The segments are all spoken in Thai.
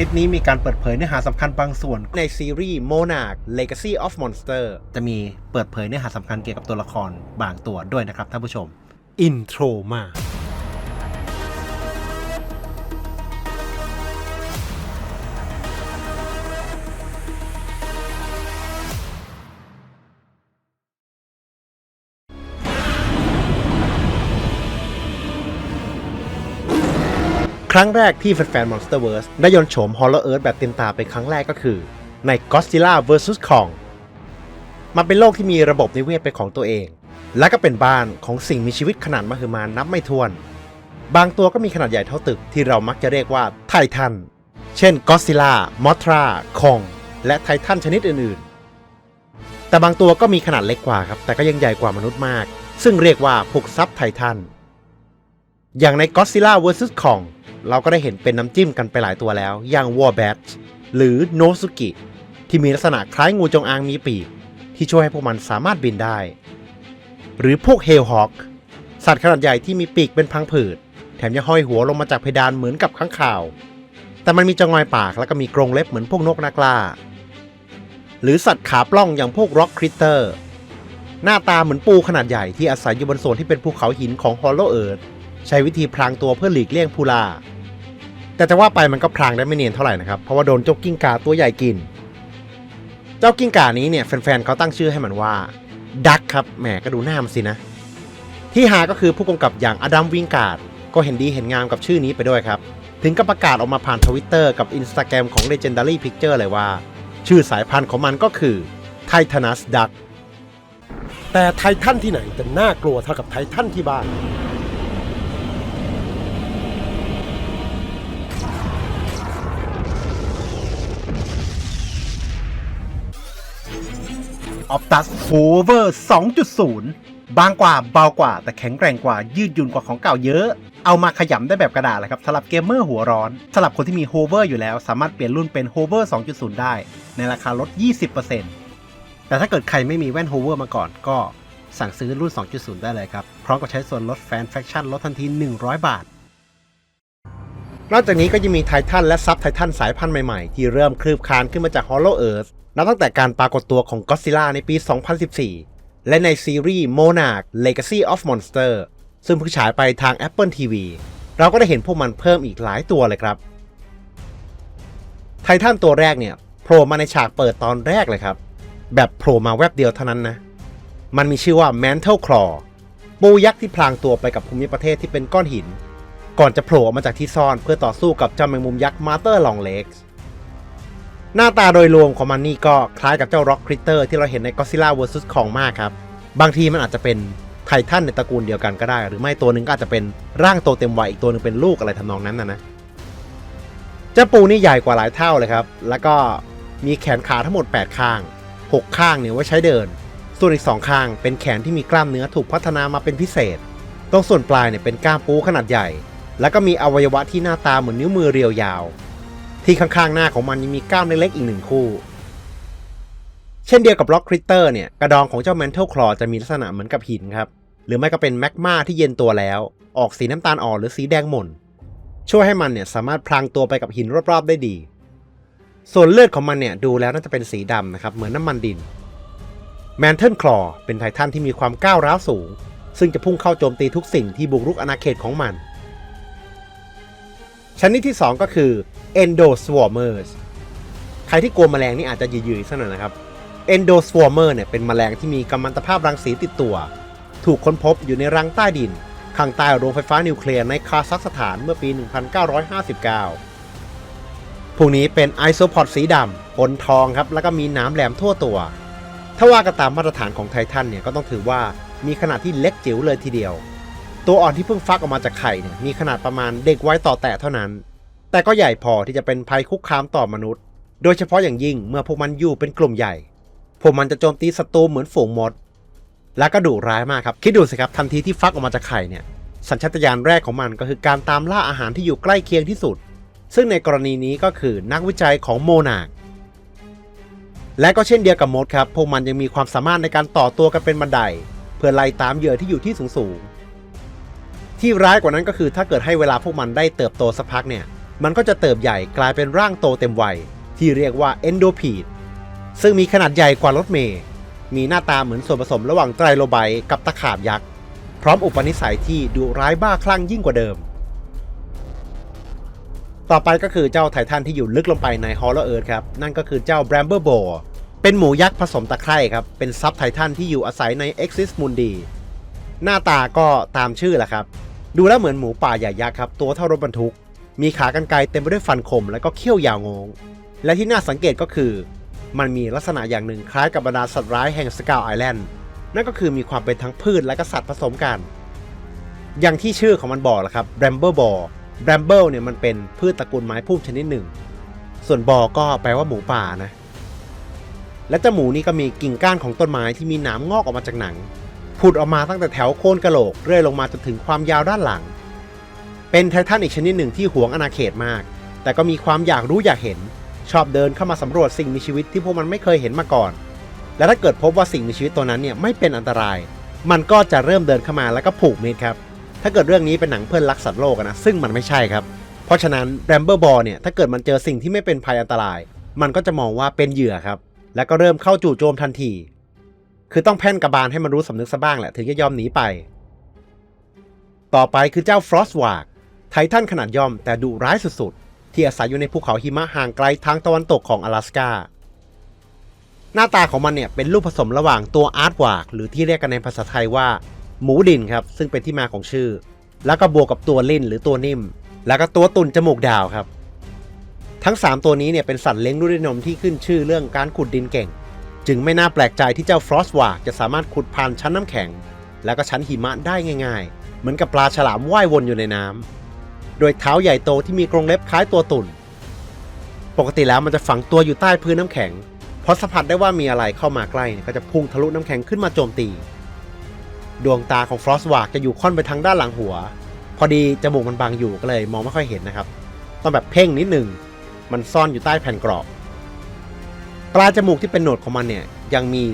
ลิปนี้มีการเปิดเผยเนื้อหาสำคัญบางส่วน ในซีรีส์ Monarch Legacy of Monster จะมีเปิดเผยเนื้อหาสำคัญเกี่ยวกับตัวละครบางตัวด้วยนะครับท่านผู้ชม อินโทรมา ครั้งแรกที่แฟนๆ Monsterverse ได้ยนโฉม Horror Earth แบบเต็มตาไปครั้งแรกก็คือ ใน Godzilla vs Kong มันเป็นโลกที่มีระบบนิเวศเป็นของตัวเอง และก็เป็นบ้านของสิ่งมีชีวิตขนาดมหึมานับไม่ถ้วน บางตัวก็มีขนาดใหญ่เท่าตึกที่เรามักจะเรียกว่าไททัน เช่น Godzilla, Mothra, Kong และไททันชนิดอื่นๆ แต่บางตัวก็มีขนาดเล็กกว่าครับ แต่ก็ยังใหญ่กว่ามนุษย์มาก ซึ่งเรียกว่าพวกซับไททัน อย่างใน Godzilla vs Kong เราก็ได้เห็นเป็นน้ำจิ้มกันไปหลายตัวแล้ว อย่าง Warbat หรือ Nosuki ที่มีลักษณะคล้ายงูจงอางมีปีก ที่ช่วยให้พวกมันสามารถบินได้ หรือพวก Hellhawk สัตว์ขนาดใหญ่ที่มีปีกเป็นพังผืด แถมยังห้อยหัวลงมาจากเพดานเหมือนกับข้างข่าว แต่มันมีจงอยปากแล้วก็มีกรงเล็บเหมือนพวกนกนักล่า หรือสัตว์ขาปล้องอย่างพวก Rock Critter หน้าตาเหมือนปูขนาดใหญ่ที่อาศัยอยู่บนโซนที่เป็นภูเขาหินของ Hollow Earth ใช้วิธีพรางตัวเพื่อหลีกเลี่ยงพูลา แต่จะว่าไปมันก็พรางได้ไม่เนียนเท่าไหร่นะครับ เพราะว่าโดนเจ้ากิ้งก่าตัวใหญ่กิน เจ้ากิ้งก่านี้เนี่ยแฟนๆเขาตั้งชื่อให้มันว่าดักครับแหมก็ดูหน้ามันสินะ ที่หาก็คือผู้กำกับอย่างอดัมวิงการ์ดก็เห็นดีเห็นงามกับชื่อนี้ไปด้วยครับ ถึงกับประกาศออกมาผ่านทวิตเตอร์กับ Instagram ของ Legendary Picture เลยว่า ชื่อสายพันธุ์ของมันก็คือ Titanus Duck แต่ไททันที่ไหนจะน่ากลัวเท่ากับไททันที่บ้าน Optus Hover 2.0 บางกว่าเบากว่า แต่แข็งแกร่งกว่ายืดหยุ่นกว่าของเก่าเยอะ เอามาขยำได้แบบกระดาษเลยครับสำหรับเกมเมอร์หัวร้อนสำหรับคนที่มี Hover อยู่แล้ว สามารถเปลี่ยนรุ่นเป็น Hover 2.0 ได้ ในราคาลด 20%แต่ถ้าเกิดใครไม่มีแว่น Hover มาก่อนก็สั่งซื้อรุ่น 2.0 ได้เลยครับ พร้อมกับใช้ส่วนลดแฟนแฟคชั่นลดทันที 100 บาท นอกจากนี้ก็ยังมีไททันและซับไททันสายพันธุ์ใหม่ ๆ ที่เริ่มคลืบคลานขึ้นมาจาก Hollow Earth นับตั้งแต่การปรากฏตัวของ Godzilla ในปี 2014 และในซีรีส์ Monarch Legacy of Monster ซึ่งเพิ่งฉายไปทาง Apple TV เราก็ได้เห็นพวกมันเพิ่มอีกหลายตัวเลยครับ ไททันตัวแรกเนี่ยโผล่มาในฉากเปิดตอนแรกเลยครับ แบบโผล่มาแวบเดียวเท่านั้นนะ มันมีชื่อว่า Mantle Claw ปูยักษ์ที่พลางตัวไปกับภูมิประเทศที่เป็นก้อนหิน ก่อนจะโผล่ออกมาจากที่ซ่อนเพื่อต่อสู้กับเจ้าแมงมุมยักษ์มาเตอร์ลองเล็กส์ หน้าตาโดยรวมของมันนี่ก็คล้ายกับเจ้าร็อกคริตเตอร์ที่เราเห็นใน Godzilla vs Kong มากครับ บางทีมันอาจจะเป็นไททันในตระกูลเดียวกันก็ได้ หรือไม่ตัวหนึ่งก็อาจจะเป็นร่างโตเต็มวัยอีกตัวหนึ่งเป็นลูกอะไรทำนองนั้นนะนะเจ้าปูนี่ใหญ่กว่าหลายเท่าเลยครับ แล้วก็มีแขนขาทั้งหมด 8 ข้าง 6 ข้างเนี่ยไว้ใช้เดิน ส่วนอีก 2 ข้างเป็นแขนที่มีกล้ามเนื้อถูกพัฒนามาเป็นพิเศษ ตรงส่วนปลายเนี่ยเป็นก้ามปูขนาดใหญ่ แล้วก็มีอวัยวะที่หน้าตาเหมือนนิ้วมือเรียวยาว ที่ข้างๆหน้าของมันยังมีกล้ามเล็กๆอีกหนึ่งคู่ เช่นเดียวกับล็อกคริตเตอร์เนี่ย กระดองของเจ้าแมนเทลคลอจะมีลักษณะเหมือนกับหินครับ หรือไม่ก็เป็นแมกมาที่เย็นตัวแล้ว ออกสีน้ำตาลอ่อนหรือสีแดงหม่น ช่วยให้มันเนี่ยสามารถพรางตัวไปกับหินรอบๆได้ดี ส่วนเลือดของมันเนี่ยดูแล้วน่าจะเป็นสีดำนะครับเหมือนน้ำมันดินแมนเทิลคลอเป็นไททันที่มีความก้าวร้าวสูง ซึ่งจะพุ่งเข้าโจมตีทุกสิ่งที่บุกรุกอาณาเขตของมัน ชนิดที่ 2 ก็คือ Endoswarmers ใครที่กลัวแมลงนี่อาจจะยืยๆสักหน่อยนะครับ Endoswarmer เนี่ยเป็นแมลงที่มีกัมมันตภาพรังสีติดตัว ถูกค้นพบอยู่ในรังใต้ดิน ข้างใต้โรงไฟฟ้านิวเคลียร์ในคาซัคสถานเมื่อปี 1959 พวกนี้เป็นไอโซพอดสีดำปนทองครับ แล้วก็มีน้ำแหลมทั่วตัว ถ้าว่ากันตามมาตรฐานของไททันเนี่ยก็ต้องถือว่ามีขนาดที่เล็กจิ๋วเลยทีเดียว ตัวอ่อนที่เพิ่งฟักออกมาจากไข่เนี่ยมีขนาดประมาณเด็กไว้ต่อแตะเท่านั้น แต่ก็ใหญ่พอที่จะเป็นภัยคุกคามต่อมนุษย์ โดยเฉพาะอย่างยิ่งเมื่อพวกมันอยู่เป็นกลุ่มใหญ่ พวกมันจะโจมตีศัตรูเหมือนฝูงมด และก็ดุร้ายมากครับ คิดดูสิครับทันทีที่ฟักออกมาจากไข่เนี่ยสัญชาตญาณแรกของมันก็คือการตามล่าอาหารที่อยู่ใกล้เคียงที่สุด ซึ่งในกรณีนี้ก็คือนักวิจัยของโมนาคและก็เช่นเดียวกับมดครับ พวกมันยังมีความสามารถในการต่อตัวกันเป็นบันได เพื่อไล่ตามเหยื่อที่อยู่ที่สูงๆ ที่ร้ายกว่านั้นก็คือถ้าเกิดให้เวลาพวกมันได้เติบโตสักพักเนี่ย มันก็จะเติบใหญ่กลายเป็นร่างโตเต็มวัย ที่เรียกว่าเอนโดพีดซึ่งมีขนาดใหญ่กว่ารถเมย์มีหน้าตาเหมือนส่วนผสมระหว่างไตรโลไบต์กับตะขาบยักษ์ พร้อมอุปนิสัยที่ดุร้ายบ้าคลั่งยิ่งกว่าเดิม ต่อไปก็คือเจ้าไททันที่อยู่ลึกลงไปในฮอล l o เอิร์ครับ นั่นก็คือเจ้าแบรมเบอร์โบเป็นหมูยักษ์ผสมตะไคร่ครับ เป็นซับไททันที่อยู่อาศัยใน Exis Mundi หน้าตาก็ตามชื่อแหละครับ ดูแล้วเหมือนหมูป่าใหญ่ยักษ์ครับ ตัวเท่ารถบรรทุก มีขากรรไกรเต็มไปด้วยฟันคมและก็เขี้ยวยาวงง และที่น่าสังเกตก็คือ มันมีลักษณะอย่างหนึ่งคล้ายกับบรรดาสัตว์ร้ายแห่งสกาวไอแลนด์นั่นก็คือมีความเป็นทั้งพืชและก็สัตว์ผสมกัน อย่างที่ชื่อของมันบอกแหละครับแบรมเบอร์บอแบรมเบิลเนี่ยมันเป็นพืชตระกูลไม้พุ่มชนิดหนึ่ง ส่วนบอก็แปลว่าหมูป่านะ และเจ้าหมูนี่ก็มีกิ่งก้านของต้นไม้ที่มีหนามงอกออกมาจากหนัง ผุดออกมาตั้งแต่แถวโคนกะโหลกเรื่อยลงมาจนถึงความยาวด้านหลัง เป็นไททันอีกชนิดหนึ่งที่หวงอาณาเขตมาก แต่ก็มีความอยากรู้อยากเห็น ชอบเดินเข้ามาสำรวจสิ่งมีชีวิตที่พวกมันไม่เคยเห็นมาก่อน และถ้าเกิดพบว่าสิ่งมีชีวิตตัวนั้นเนี่ยไม่เป็นอันตราย มันก็จะเริ่มเดินเข้ามาแล้วก็ผูกมิตรครับ ถ้าเกิดเรื่องนี้เป็นหนังเพื่อนรักสัตว์โลกนะซึ่งมันไม่ใช่ครับ เพราะฉะนั้นแรมเบอร์บอลเนี่ยถ้าเกิดมันเจอสิ่งที่ไม่เป็นภัยอันตราย มันก็จะมองว่าเป็นเหยื่อครับ แล้วก็เริ่มเข้าจู่โจมทันที คือต้องแพ่นกระบาลให้มันรู้สำนึกซะบ้างแหละถึงจะยอมหนีไป ต่อไปคือเจ้าฟรอสวากไททันขนาดย่อมแต่ดุร้ายสุดๆ ที่อาศัยอยู่ในภูเขาหิมะห่างไกลทางตะวันตกของ阿拉สกาหน้าตาของมันเนี่ยเป็นรูปผสมระหว่างตัวอาร์ตวากหรือที่เรียกกันในภาษาไทยว่า หมูดินครับ ซึ่งเป็นที่มาของชื่อ แล้วก็บวกกับตัวลิ่นหรือตัวนิ่ม แล้วก็ตัวตุ่นจมูกดาวครับ ทั้ง 3 ตัวนี้เนี่ยเป็นสัตว์เลี้ยงลูกด้วยนมที่ขึ้นชื่อเรื่องการขุดดินเก่ง จึงไม่น่าแปลกใจที่เจ้าฟรอสวากจะสามารถขุดผ่านชั้นน้ำแข็ง แล้วก็ชั้นหิมะได้ง่ายๆ เหมือนกับปลาฉลามว่ายวนอยู่ในน้ำโดยเท้าใหญ่โตที่มีกรงเล็บคล้ายตัวตุ่น ปกติแล้วมันจะฝังตัวอยู่ใต้พื้นน้ำแข็งพอสัมผัสได้ว่ามีอะไรเข้ามาใกล้ก็จะพุ่งทะลุน้ำแข็งขึ้นมาโจมตี ดวงตาของฟรอสวากจะอยู่ค่อนไปทางด้านหลังหัว พอดีจมูกมันบังอยู่ก็เลย มองไม่ค่อยเห็นนะครับ ต้องแบบเพ่งนิดหนึ่งมันซ่อนอยู่ใต้แผ่นกรอบ ปลายจมูกที่เป็นโหนดของมันเนี่ยยังมี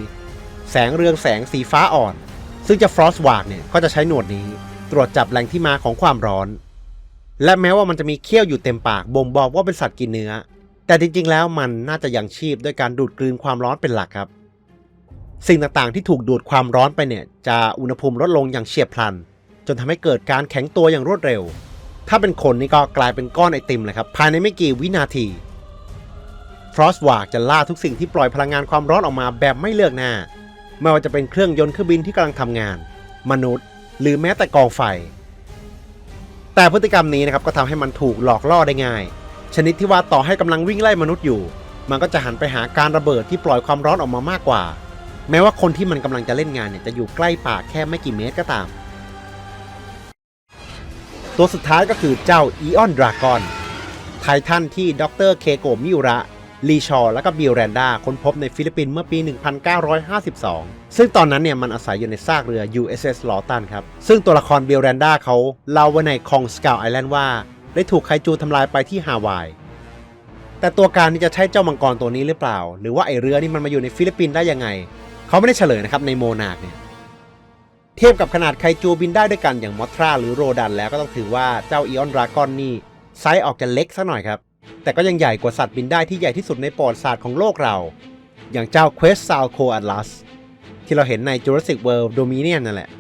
แสงเรืองแสงสีฟ้าอ่อน ซึ่งจะฟรอสวากเนี่ยก็จะใช้หนวดนี้ตรวจจับแหล่งที่มาของความร้อน และแม้ว่ามันจะมีเขี้ยวอยู่เต็มปากบ่งบอกว่าเป็นสัตว์กินเนื้อ แต่จริงๆ แล้วมันน่าจะยังชีพด้วยการดูดกลืนความร้อนเป็นหลักครับ สิ่งต่างๆที่ถูกดูดความร้อนไปเนี่ยจะอุณหภูมิลดลงอย่างเฉียบพลัน จนทำให้เกิดการแข็งตัวอย่างรวดเร็ว ถ้าเป็นคนนี่ก็กลายเป็นก้อนไอติมเลยครับภายในไม่กี่วินาที ฟรอสวากจะล่าทุกสิ่งที่ปล่อยพลังงานความร้อนออกมาแบบไม่เลือกหน้า ไม่ว่าจะเป็นเครื่องยนต์เครื่องบินที่กำลังทำงาน มนุษย์ หรือแม้แต่กองไฟ แต่พฤติกรรมนี้นะครับก็ทำให้มันถูกหลอกล่อได้ง่าย ชนิดที่ว่าต่อให้กำลังวิ่งไล่มนุษย์อยู่ มันก็จะหันไปหาการระเบิดที่ปล่อยความร้อนออกมามากกว่า แม้ว่าคนที่มันกำลังจะเล่นงานเนี่ยจะอยู่ใกล้ปากแค่ไม่กี่เมตรก็ตาม ตัวสุดท้ายก็คือเจ้าอีออนดราก้อนไททันที่ดรเคโกมิอุระ ลีชอและก็บิลแรนดาค้นพบในฟิลิปปินส์เมื่อปี 1952 ซึ่งตอนนั้นเนี่ยมันอาศัยอยู่ในซากเรือ USS ลอตันครับ ซึ่งตัวละครบิลแรนดาเขาเล่าไว้ในคองสกาวไอแลนด์ว่า ได้ถูกไคจูทำลายไปที่ฮาวาย แต่ตัวการนี่จะใช่เจ้ามังกรตัวนี้หรือเปล่า หรือว่าไอเรือนี่มันมาอยู่ในฟิลิปปินส์ได้ยังไง เขาไม่ได้เฉลยนะครับในโมนาคเนี่ยเทียบกับขนาดไคจูบินได้ด้วยกันอย่างมอทราหรือโรดันแล้วก็ต้องถือว่าเจ้าอีออนดรากอนนี่ไซส์ออกจะเล็กสักหน่อยครับ แต่ก็ยังใหญ่กว่าสัตว์บินได้ที่ใหญ่ที่สุดในประวัติศาสตร์ของโลกเรา อย่างเจ้า Quest s a l c o Atlas ที่เราเห็นใน Jurassic World Dominion นั่นแหละ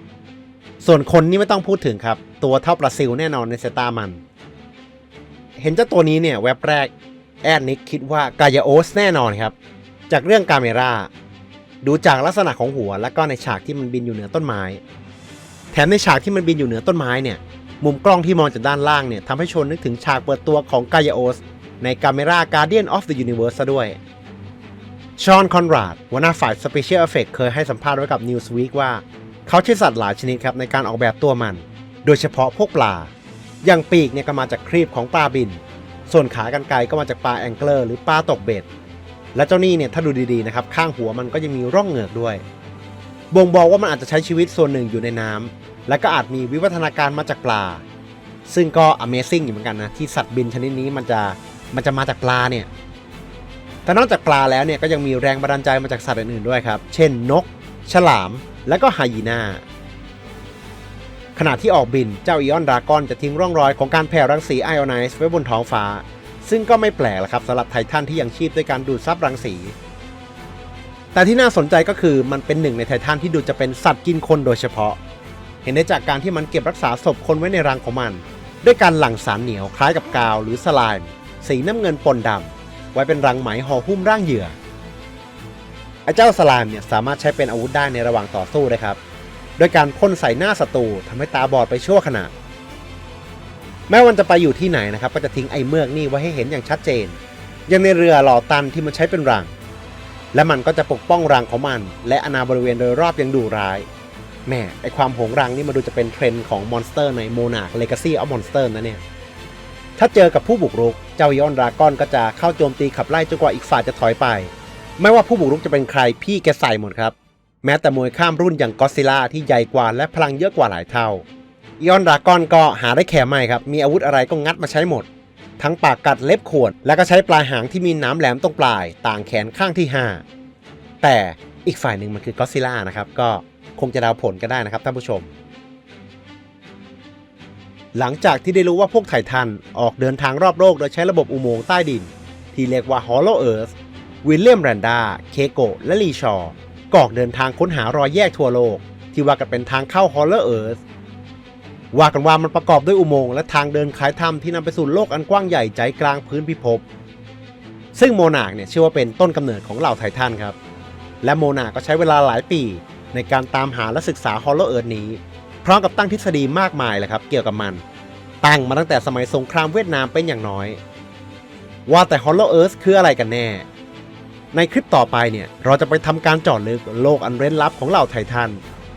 ส่วนคนนี่ไม่ต้องพูดถึงครับ ตัวเท่าปลาซิลแน่นอนในสายตามัน เห็นเจ้าตัวนี้เนี่ยแวบแรก แอดนิกคิดว่ากายาโอสแน่นอนครับ จากเรื่องกาเมราดูจากลักษณะของหัว และก็ในฉากที่มันบินอยู่เหนือต้นไม้ แถมในฉากที่มันบินอยู่เหนือต้นไม้เนี่ย มุมกล้องที่มองจากด้านล่างเนี่ยทำให้ชนนึกถึงฉากเปิดตัวของกายาโอส ในกาเมรา Guardian of the Universe ซะด้วย ชอนคอนราดหัวหน้าฝ่าย Special Effect เคยให้สัมภาษณ์ไว้กับ Newsweek ว่า เขาใช้สัตว์หลายชนิดครับในการออกแบบตัวมัน โดยเฉพาะพวกปลา อย่างปีกเนี่ยก็มาจากครีบของปลาบิน ส่วนขากรรไกรก็มาจากปลาแองเกิลหรือปลาตกเบ็ด และเจ้านี่เนี่ยถ้าดูดีๆนะครับข้างหัวมันก็ยังมีร่องเหงือกด้วย บ่งบอกว่ามันอาจจะใช้ชีวิตส่วนหนึ่งอยู่ในน้ำและก็อาจมีวิวัฒนาการมาจากปลาซึ่งก็ Amazing อยู่เหมือนกันนะ ที่สัตว์บินชนิดนี้มันจะ มันจะมาจากปลาเนี่ยแต่นอกจากปลาแล้วเนี่ยก็ยังมีแรงบันดาลใจมาจากสัตว์อื่นๆด้วยครับ เช่นนก ฉลาม และก็ไฮยีนาขณะที่ออกบินเจ้าอีออนดากอนจะทิ้งร่องรอยของการแผ่รังสีไอออนไนซ์ไว้บนท้องฟ้า ซึ่งก็ไม่แปลกละครับสำหรับไททันที่ยังชีพด้วยการดูดซับรังสี แต่ที่น่าสนใจก็คือมันเป็นหนึ่งในไททันที่ดูจะเป็นสัตว์กินคนโดยเฉพาะ เห็นได้จากการที่มันเก็บรักษาศพคนไว้ในรังของมัน ด้วยการหลั่งสารเหนียวคล้ายกับกาวหรือสไลม์ สีน้ำเงินปนดำไว้เป็นรังไหมห่อหุ้มร่างเหยื่อไอ้เจ้าสไลม์เนี่ยสามารถใช้เป็นอาวุธได้ในระหว่างต่อสู้นะครับโดยการพ่นใส่หน้าศัตรูทำให้ตาบอดไปชั่วขณะแม้วันจะไปอยู่ที่ไหนนะครับ ก็จะทิ้งไอ้เมือกนี่ไว้ให้เห็นอย่างชัดเจน ยังในเรือหล่อตันที่มันใช้เป็นรัง และมันก็จะปกป้องรังของมัน และอาณาบริเวณโดยรอบยังดุร้ายแหม่ไอความโหงรังนี่มาดูจะเป็นเทรนด์ของมอนสเตอร์ในโมนา c เลกาซีออฟมอนสเตอร์นะเนี่ย ถ้าเจอกับผู้บุกรุก เจ้ายอนดราก้อนก็จะเข้าโจมตีขับไล่จนกว่าอีกฝ่ายจะถอยไป ไม่ว่าผู้บุกรุกจะเป็นใครพี่แกใส่หมดครับ แม้แต่มวยข้ามรุ่นอย่างก็ซิล่าที่ใหญ่กว่าและพลังเยอะกว่าหลายเท่ายอนดราก้อนก็หาได้แค่ไม่ครับ มีอาวุธอะไรก็งัดมาใช้หมด ทั้งปากกัดเล็บขวด และก็ใช้ปลายหางที่มีน้ำแหลมตรงปลาย ต่างแขนข้างที่ 5 แต่อีกฝ่ายหนึ่งมันคือก็ซิล่านะครับ ก็คงจะเดาผลก็ได้นะครับท่านผู้ชม หลังจากที่ได้รู้ว่าพวกไททันออกเดินทางรอบโลกโดยใช้ระบบอุโมงค์ใต้ดิน ที่เรียกว่า Hollow Earth วิลเลียมแรนดา เคโกะและลีชอร์ก็ออกเดินทางค้นหารอยแยกทั่วโลก ที่ว่ากันเป็นทางเข้า Hollow Earth ว่ากันว่ามันประกอบด้วยอุโมงค์และทางเดินคล้ายถ้ำที่นำไปสู่โลกอันกว้างใหญ่ใจกลางพื้นพิภพซึ่งโมนาคเนี่ยเชื่อว่าเป็นต้นกำเนิดของเหล่าไททันครับ และโมนาคก็ใช้เวลาหลายปีในการตามหาและศึกษา Hollow Earth นี้ พร้อมกับตั้งทฤษฎีมากมายเลยครับเกี่ยวกับมัน ตั้งมาตั้งแต่สมัยสงครามเวียดนามเป็นอย่างน้อย ว่าแต่ Hollow Earth คืออะไรกันแน่ ในคลิปต่อไปเนี่ยเราจะไปทำการเจาะลึกโลกอันเร้นลับของเหล่าไททัน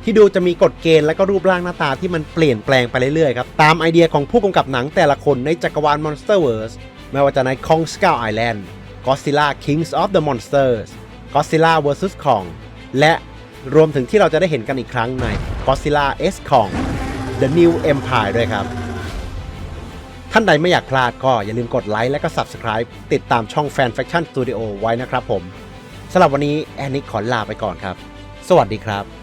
ที่ดูจะมีกฎเกณฑ์และก็รูปร่างหน้าตาที่มันเปลี่ยนแปลงไปเรื่อยๆครับ ตามไอเดียของผู้กำกับหนังแต่ละคนในจักรวาล Monsterverse ไม่ว่าจะใน Kong Skull Island Godzilla Kings of the Monsters Godzilla vs Kong และ รวมถึงที่เราจะได้เห็นกันอีกครั้งใน Godzilla X ของ The New Empire ด้วยครับ ท่านใดไม่อยากพลาดก็อย่าลืมกดไลค์และก็ Subscribe ติดตามช่อง Fan Faction Studio ไว้นะครับผมสำหรับวันนี้แอนนิกขอลาไปก่อนครับ สวัสดีครับ